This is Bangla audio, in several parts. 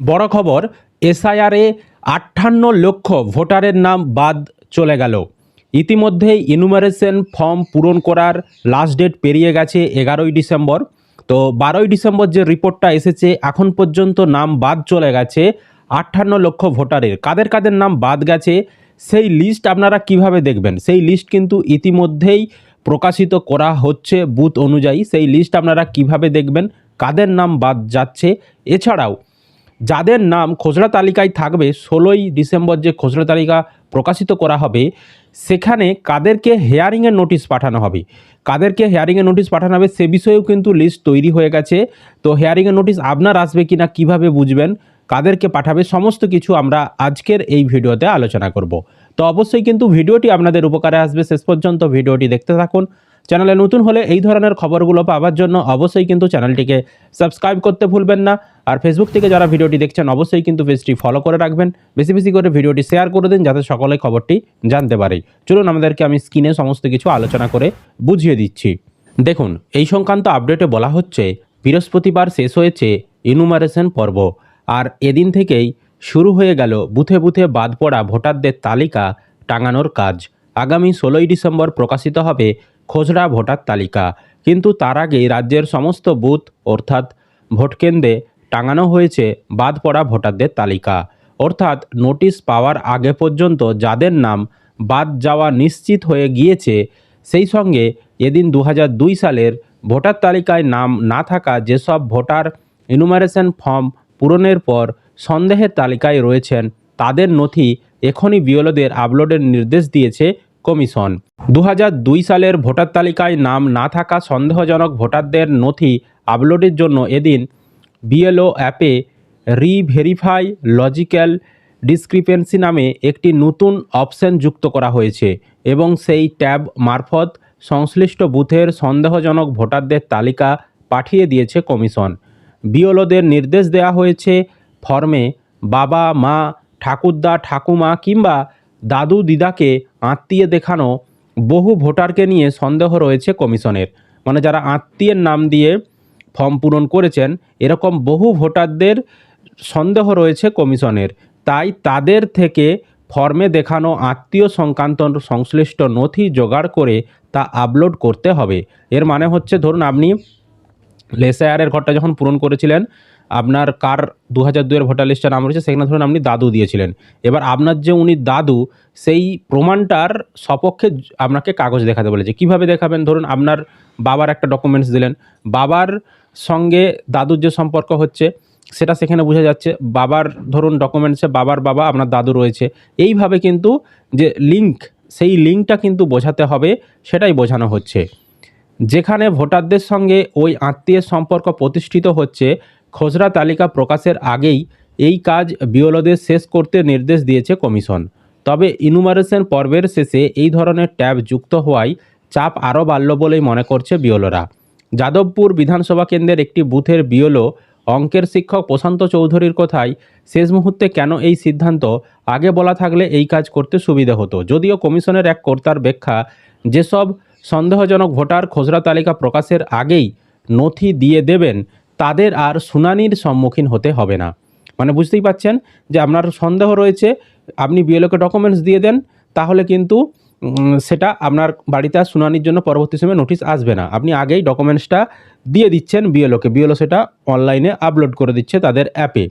বড় খবর, এসআইআরে আটান্ন লক্ষ ভোটারের নাম বাদ চলে গেল। ইতিমধ্যেই ইনুমারেশন ফর্ম পূরণ করার লাস্ট ডেট পেরিয়ে গেছে এগারোই ডিসেম্বর। তো বারোই ডিসেম্বর যে রিপোর্টটা এসেছে, এখন পর্যন্ত নাম বাদ চলে গেছে আটান্ন লক্ষ ভোটারের। কাদের কাদের নাম বাদ গেছে, সেই লিস্ট আপনারা কীভাবে দেখবেন? সেই লিস্ট কিন্তু ইতিমধ্যেই প্রকাশিত করা হচ্ছে বুথ অনুযায়ী। সেই লিস্ট আপনারা কীভাবে দেখবেন? কাদের নাম বাদ যাচ্ছে? এছাড়াও যাদের নাম খসড়া তালিকায় থাকবে, ষোলোই ডিসেম্বর যে খসড়া তালিকা প্রকাশিত করা হবে, সেখানে কাদেরকে হেয়ারিংয়ের নোটিশ পাঠানো হবে। কাদেরকে হেয়ারিংয়ের নোটিশ পাঠানো হবে, সে বিষয়েও কিন্তু লিস্ট তৈরি হয়ে গেছে। তো হেয়ারিংয়ের নোটিশ আপনার আসবে কি না কীভাবে বুঝবেন, কাদেরকে পাঠাবে, সমস্ত কিছু আমরা আজকের এই ভিডিওতে আলোচনা করব। তো অবশ্যই কিন্তু ভিডিওটি আপনাদের উপকারে আসবে। শেষ পর্যন্ত ভিডিওটি দেখতে থাকুন। চ্যানেলে নতুন হলে এই ধরনের খবরগুলো পাওয়ার জন্য অবশ্যই কিন্তু চ্যানেলটিকে সাবস্ক্রাইব করতে ভুলবেন না। আর ফেসবুক থেকে যারা ভিডিওটি দেখছেন, অবশ্যই কিন্তু পেজটি ফলো করে রাখবেন। বেশি বেশি করে ভিডিওটি শেয়ার করে দিন, যাতে সকলে খবরটি জানতে পারে। চলুন আমাদেরকে আমি স্ক্রিনে সমস্ত কিছু আলোচনা করে বুঝিয়ে দিচ্ছি। দেখুন, এই সংক্রান্ত আপডেটে বলা হচ্ছে, বৃহস্পতিবার শেষ হয়েছে ইনুমারেশন পর্ব। আর এদিন থেকেই শুরু হয়ে গেল বুথে বুথে বাদ পড়া ভোটারদের তালিকা টাঙানোর কাজ। আগামী ষোলোই ডিসেম্বর প্রকাশিত হবে খসড়া ভোটার তালিকা। কিন্তু তার আগেই রাজ্যের সমস্ত বুথ, অর্থাৎ ভোটকেন্দ্রে টাঙানো হয়েছে বাদ পড়া ভোটারদের তালিকা। অর্থাৎ নোটিশ পাওয়ার আগে পর্যন্ত যাদের নাম বাদ যাওয়া নিশ্চিত হয়ে গিয়েছে, সেই সঙ্গে এদিন দু হাজার দুই সালের ভোটার তালিকায় নাম না থাকা যেসব ভোটার ইনুমারেশন ফর্ম পূরণের পর সন্দেহের তালিকায় রয়েছেন, তাদের নথি এখনই বিওলোদের আপলোডের নির্দেশ দিয়েছে কমিশন। দু হাজার দুই সালের ভোটার তালিকায় নাম না থাকা সন্দেহজনক ভোটারদের নথি আপলোডের জন্য এদিন বিএলও অ্যাপে রিভেরিফাই লজিক্যাল ডিসক্রিপেন্সি নামে একটি নতুন অপশন যুক্ত করা হয়েছে এবং সেই ট্যাব মারফত সংশ্লিষ্ট বুথের সন্দেহজনক ভোটারদের তালিকা পাঠিয়ে দিয়েছে কমিশন। বিওলোদের নির্দেশ দেওয়া হয়েছে ফর্মে বাবা, মা, ঠাকুরদা, ঠাকুমা কিংবা দাদু দিদাকে আত্মীয় দেখানো বহু ভোটারকে নিয়ে সন্দেহ রয়েছে কমিশনের। মানে যারা আত্মীয়ের নাম দিয়ে ফর্ম পূরণ করেছেন, এরকম বহু ভোটারদের সন্দেহ রয়েছে কমিশনের। তাই তাদের থেকে ফর্মে দেখানো আত্মীয় সংক্রান্ত সংশ্লিষ্ট নথি জোগাড় করে তা আপলোড করতে হবে। এর মানে হচ্ছে, ধরুন আপনি লেসায়ারের ঘরটা যখন পূরণ করেছিলেন আপনার কার দু হাজার দুয়ের ভোটার লিস্টে নাম রয়েছে, সেখানে ধরুন আপনি দাদু দিয়েছিলেন। এবার আপনার যে উনি দাদু, সেই প্রমাণটার সপক্ষে আপনাকে কাগজ দেখাতে বলেছে। কীভাবে দেখাবেন? ধরুন আপনার বাবার একটা ডকুমেন্টস দিলেন। বাবার সঙ্গে দাদুর যে সম্পর্ক হচ্ছে, সেটা সেখানে বোঝা যাচ্ছে। বাবার ধরুন ডকুমেন্টসে বাবার বাবা, আপনার দাদু রয়েছে। এইভাবে কিন্তু যে লিঙ্ক সেই লিঙ্কটা কিন্তু বোঝাতে হবে, সেটাই বোঝানো হচ্ছে। যেখানে ভোটারদের সঙ্গে ওই আত্মীয়ের সম্পর্ক প্রতিষ্ঠিত হচ্ছে খসড়া তালিকা প্রকাশের আগেই এই কাজ বিওলোদের শেষ করতে নির্দেশ দিয়েছে কমিশন। তবে ইনুমারেশন পর্বের শেষে এই ধরনের ট্যাব যুক্ত হওয়ায় চাপ আরও বাড়ল বলেই মনে করছে বিওলোরা। যাদবপুর বিধানসভা কেন্দ্রের একটি বুথের বিওলো অঙ্কের শিক্ষক প্রশান্ত চৌধুরীর কথায়, শেষ মুহূর্তে কেন এই সিদ্ধান্ত? আগে বলা থাকলে এই কাজ করতে সুবিধা হতো। যদিও কমিশনের এক কর্তার ব্যাখ্যা, যেসব সন্দেহজনক ভোটার খসড়া তালিকা প্রকাশের আগেই নথি দিয়ে দেবেন তাদের আর শুনানির সম্মুখীন হতে হবে না। মানে বুঝতেই পাচ্ছেন যে আপনার সন্দেহ রয়েছে, আপনি বিএলওকে ডকুমেন্টস দিয়ে দেন, তাহলে কিন্তু সেটা আপনার বাড়িতে আর শুনানির জন্য পরবর্তী সময় নোটিশ আসবে না। আপনি আগেই ডকুমেন্টসটা দিয়ে দিচ্ছেন বিএলওকে। বিএলও সেটা অনলাইনে আপলোড করে দিচ্ছে তাদের অ্যাপে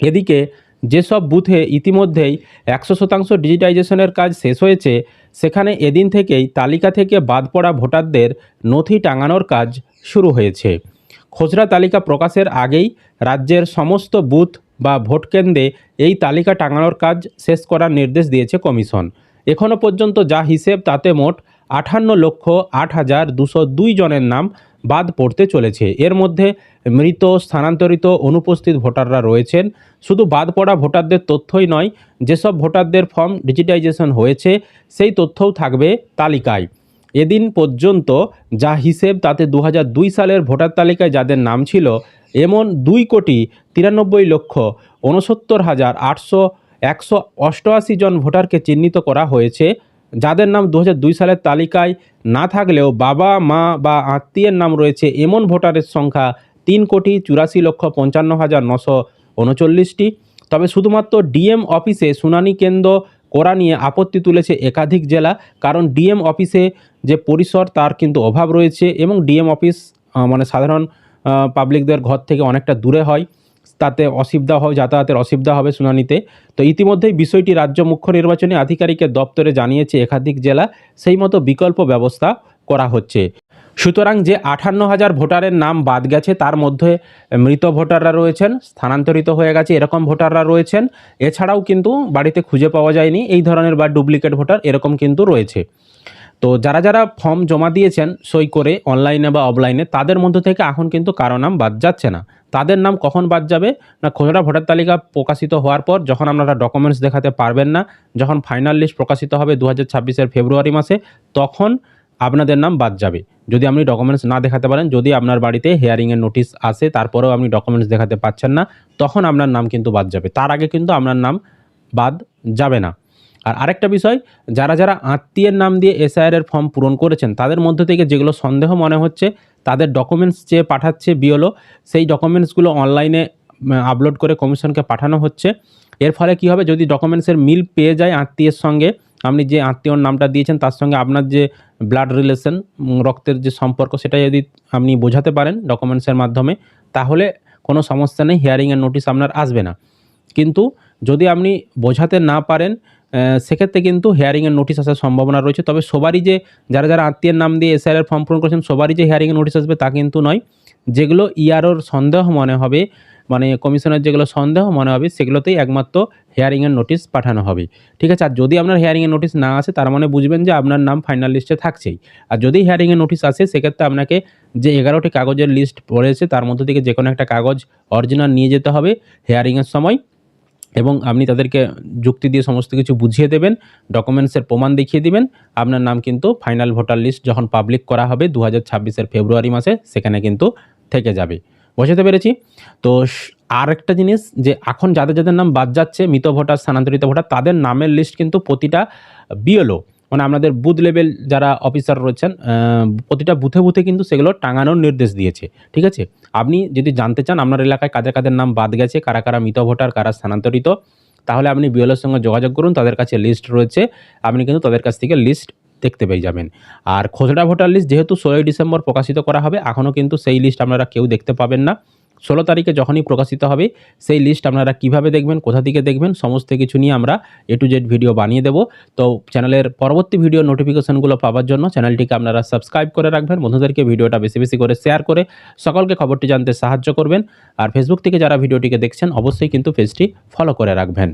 এদিকে যেসব বুথে ইতিমধ্যেই একশো শতাংশ ডিজিটাইজেশনের কাজ শেষ হয়েছে, সেখানে এদিন থেকেই তালিকা থেকে বাদ পড়া ভোটারদের নথি টাঙানোর কাজ শুরু হয়েছে। খসড়া তালিকা প্রকাশের আগেই রাজ্যের সমস্ত বুথ বা ভোটকেন্দ্রে এই তালিকা টাঙানোর কাজ শেষ করার নির্দেশ দিয়েছে কমিশন। এখনও পর্যন্ত যা হিসেব, তাতে মোট আটান্ন লক্ষ আট হাজার দুশো দুই জনের নাম বাদ পড়তে চলেছে। এর মধ্যে মৃত, স্থানান্তরিত, অনুপস্থিত ভোটাররা রয়েছেন। শুধু বাদ পড়া ভোটারদের তথ্যই নয়, যেসব ভোটারদের ফর্ম ডিজিটাইজেশন হয়েছে, সেই তথ্যও থাকবে তালিকায়। এদিন পর্যন্ত যা হিসেব তাতে দু হাজার দুই সালের ভোটার তালিকায় যাদের নাম ছিল, এমন দুই কোটি তিরানব্বই লক্ষ উনসত্তর হাজার আটশো একশো অষ্টআশি জন ভোটারকে চিহ্নিত করা হয়েছে, যাদের নাম দু হাজার দুই সালের তালিকায় না থাকলেও বাবা, মা বা আত্মীয়ের নাম রয়েছে, এমন ভোটারের সংখ্যা তিন কোটি চুরাশি লক্ষ পঞ্চান্ন হাজার নশো উনচল্লিশটি। তবে শুধুমাত্র ডিএম অফিসে শুনানি কেন্দ্র করা নিয়ে আপত্তি তুলেছে একাধিক জেলা, কারণ ডিএম অফিসে যে পরিসর তার কিন্তু অভাব রয়েছে এবং ডিএম অফিস মানে সাধারণ পাবলিকদের ঘর থেকে অনেকটা দূরে হয়। তাতে অসুবিধা হয়, যাতায়াতের অসুবিধা হবে শুনানিতে। তো ইতিমধ্যেই বিষয়টি রাজ্য মুখ্য নির্বাচনী আধিকারিকের দপ্তরে জানিয়েছে একাধিক জেলা। সেই মতো বিকল্প ব্যবস্থা করা হচ্ছে। সুতরাং যে আঠান্ন হাজার ভোটারের নাম বাদ গেছে, তার মধ্যে মৃত ভোটাররা রয়েছেন, স্থানান্তরিত হয়ে গেছে এরকম ভোটাররা রয়েছেন। এছাড়াও কিন্তু বাড়িতে খুঁজে পাওয়া যায়নি, এই ধরনের বা ডুপ্লিকেট ভোটার এরকম কিন্তু রয়েছে। তো যারা যারা ফর্ম জমা দিয়েছেন সই করে অনলাইনে বা অফলাইনে, তাদের মধ্য থেকে এখন কিন্তু কারও নাম বাদ যাচ্ছে না। তাদের নাম কখন বাদ যাবে? না খসড়া ভোটার তালিকা প্রকাশিত হওয়ার পর যখন আপনারা ডকুমেন্টস দেখাতে পারবেন না, যখন ফাইনাল লিস্ট প্রকাশিত হবে দু হাজার ফেব্রুয়ারি মাসে, তখন আপনাদের নাম বাদ যাবে। যদি আপনি ডকুমেন্টস না দেখাতে পারেন, যদি আপনার বাড়িতে হেয়ারিংয়ের নোটিশ আসে, তারপরেও আপনি ডকুমেন্টস দেখাতে পাচ্ছেন না, তখন আপনার নাম কিন্তু বাদ যাবে। তার আগে কিন্তু আপনার নাম বাদ যাবে না। আর আরেকটা বিষয়, যারা যারা আত্মীয়ের নাম দিয়ে এসআইআর এর ফর্ম পূরণ করেছেন, তাদের মধ্যে থেকে যেগুলো সন্দেহ মনে হচ্ছে, তাদের ডকুমেন্টস যে পাঠাচ্ছে বিওলো সেই ডকুমেন্টসগুলো অনলাইনে আপলোড করে কমিশনকে পাঠানো হচ্ছে। এর ফলে কী হবে? যদি ডকুমেন্টসের মিল পেয়ে যায় আত্মীয়ের সঙ্গে, আপনি যে আত্মীয়র নামটা দিয়েছেন, তার সঙ্গে আপনার যে ব্লাড রিলেশন রক্তের যে সম্পর্ক, সেটা যদি আপনি বোঝাতে পারেন ডকুমেন্টসের মাধ্যমে, তাহলে কোনো সমস্যা নেই হিয়ারিংয়ের নোটিশ আপনার আসবে না। কিন্তু যদি আপনি বোঝাতে না পারেন সেক্ষেত্রে কিন্তু হিয়ারিংয়ের নোটিশ আসার সম্ভাবনা রয়েছে। তবে সবারই যে যারা যারা আত্মীয়ের নাম দিয়ে এসআইআর ফর্ম পূরণ করেছেন, সবারই যে হিয়ারিংয়ের নোটিশ আসবে তা কিন্তু নয়। যেগুলো ইয়ারোর সন্দেহ মনে হবে মানে কমিশনের যেগুলো সন্দেহ, মনে হবে সেগুলোতেই একমাত্র হেয়ারিংয়ের নোটিশ পাঠানো হবে। ঠিক আছে? আর যদি আপনার হিয়ারিংয়ের নোটিশ না আসে, তার মানে বুঝবেন যে আপনার নাম ফাইনাল লিস্টে থাকছেই। আর যদি হিয়ারিংয়ের নোটিশ আসে, সেক্ষেত্রে আপনাকে যে এগারোটি কাগজের লিস্ট পড়েছে, তার মধ্যে থেকে যে কোনো একটা কাগজ অরিজিনাল নিয়ে যেতে হবে হেয়ারিংয়ের সময় এবং আপনি তাদেরকে যুক্তি দিয়ে সমস্ত কিছু বুঝিয়ে দেবেন ডকুমেন্টসের প্রমাণ দেখিয়ে দিবেন। আপনার নাম কিন্তু ফাইনাল ভোটার লিস্ট যখন পাবলিক করা হবে, দু হাজার ছাব্বিশের ফেব্রুয়ারি মাসে, সেখানে কিন্তু থেকে যাবে। বোঝাতে পেরেছি। তো আর একটা জিনিস যে এখন যাদের যাদের নাম বাদ যাচ্ছে, মৃত ভোটার, স্থানান্তরিত ভোটার, তাদের নামের লিস্ট কিন্তু প্রতিটা বিএলও মানে আপনাদের বুথ লেভেল যারা অফিসার রয়েছেন প্রতিটা বুথে বুথে কিন্তু সেগুলো টাঙানোর নির্দেশ দিয়েছে, ঠিক আছে? আপনি যদি জানতে চান আপনার এলাকায় কাদের কাদের নাম বাদ গেছে, কারা কারা মৃত ভোটার, কারা স্থানান্তরিত, তাহলে আপনি বিএলওর সঙ্গে যোগাযোগ করুন, তাদের কাছে লিস্ট রয়েছে, আপনি কিন্তু তাদের কাছ থেকে লিস্ট দেখতে পেয়ে যাবেন। আর খসড়া ভোটার লিস্ট যেহেতু ষোলোই ডিসেম্বর প্রকাশিত করা হবে, এখনও কিন্তু সেই লিস্ট আপনারা কেউ দেখতে পাবেন না। ষোলো তারিখে যখনই প্রকাশিত হবে, সেই লিস্ট আপনারা কীভাবে দেখবেন, কোথা থেকে দেখবেন, সমস্ত কিছু নিয়ে আমরা এ টু জেড ভিডিও বানিয়ে দেবো। তো চ্যানেলের পরবর্তী ভিডিও নোটিফিকেশনগুলো পাওয়ার জন্য চ্যানেলটিকে আপনারা সাবস্ক্রাইব করে রাখবেন, বন্ধুদেরকে ভিডিওটা বেশি বেশি করে শেয়ার করে সকলকে খবরটি জানতে সাহায্য করবেন। আর ফেসবুক থেকে যারা ভিডিওটিকে দেখছেন, অবশ্যই কিন্তু পেজটি ফলো করে রাখবেন।